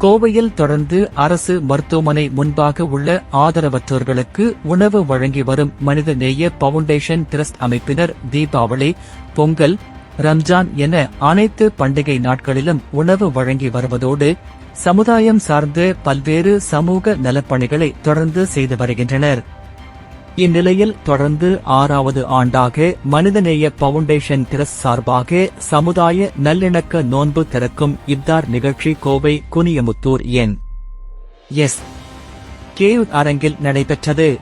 கோவையில் தொடர்ந்து அரசு மருத்துவமனை முன்பாக உள்ள ஆதரவற்றோர்களுக்கு உணவு வழங்கி வரும் மனிதநேய பவுண்டேஷன் டிரஸ்ட் அமைப்பினர் தீபாவளி பொங்கல் ரம்ஜான் என அனைத்து பண்டிகை நாட்களிலும் உணவு வழங்கி வருவதோடு சமுதாயம் சார்ந்த பல்வேறு சமூக நலப்பணிகளை தொடர்ந்து செய்து வருகின்றனர். இந்நிலையில் தொடர்ந்து ஆறாவது ஆண்டாக மனிதநேய பவுண்டேஷன் திரஸ் சார்பாக சமுதாய நல்லிணக்க நோன்பு திறக்கும் இப்தார் நிகழ்ச்சி கோவை குனியமுத்தூர் என் எஸ். கேவ் அரங்கில் நடைபெற்றது.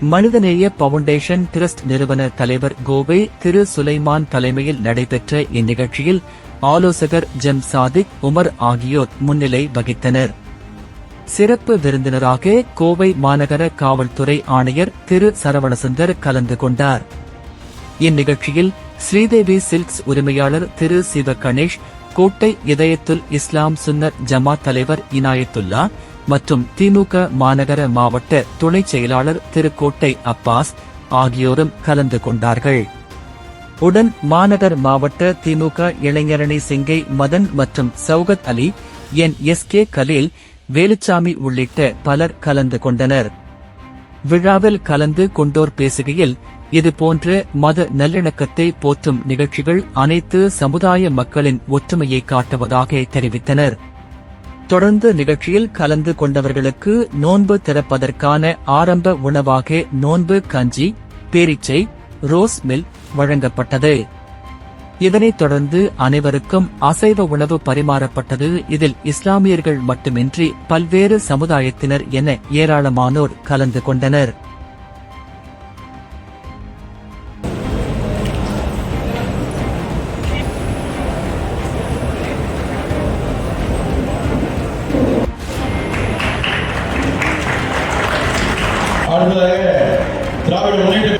மனிதநேய பவுண்டேஷன் டிரஸ்ட் நிறுவன தலைவர் கோவை திரு. சுலைமான் தலைமையில் நடைபெற்ற இந்நிகழ்ச்சியில் ஆலோசகர் ஜெம் சாதிக் உமர் ஆகியோர் முன்னிலை வகித்தனர். சிறப்பு விருந்தினராக கோவை மாநகர காவல்துறை ஆணையர் திரு. சரவணசுந்தர் கலந்து கொண்டார். இந்நிகழ்ச்சியில் ஸ்ரீதேவி சில்க்ஸ் உரிமையாளர் திரு. சிவ கணேஷ் கோட்டை இதயத்துல் இஸ்லாம் சுன்னர் ஜமாத் தலைவர் இனாயத்துல்லா மற்றும் திமுக மாநகர மாவட்ட துணைச் செயலாளர் திரு. கோட்டை அப்பாஸ் ஆகியோரும் கலந்து கொண்டார்கள். உடன் மாநகர் மாவட்ட திமுக இளைஞரணி சிங்கை மதன் மற்றும் Shaukat Ali N. S. K. Khaleel Velusamy உள்ளிட்ட பலர் கலந்து கொண்டனர். விழாவில் கலந்து கொண்டோர் பேசுகையில் இதுபோன்ற மத நல்லிணக்கத்தை போற்றும் நிகழ்ச்சிகள் அனைத்து சமுதாய மக்களின் ஒற்றுமையை காட்டுவதாக தெரிவித்தனர். தொடர்ந்து நிகழ்ச்சியில் கலந்து கொண்டவர்களுக்கு நோன்பு திறப்பதற்கான ஆரம்ப உணவாக நோன்பு கஞ்சி பேரிச்சை ரோஸ் மில் வழங்கப்பட்டது. இதனைத் தொடர்ந்து அனைவருக்கும் அசைவ உணவு பரிமாறப்பட்டது. இதில் இஸ்லாமியர்கள் மட்டுமின்றி பல்வேறு சமுதாயத்தினர் என ஏராளமானோர் கலந்து கொண்டனர். திராவிட முன்னேற்ற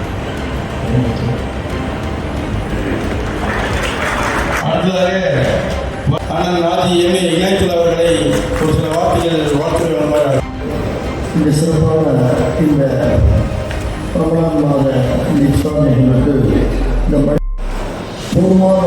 அடுத்ததாக அண்ணன் ராஜி எம்ஏ இணையத்தில் அவர்களை ஒரு சில வார்த்தைகள் வாழ்த்துறை வருமாறு இந்த சிறப்பான இந்த ரமலான் மாத இந்த இஸ்லாமியர்களுக்கு இந்த போதுமான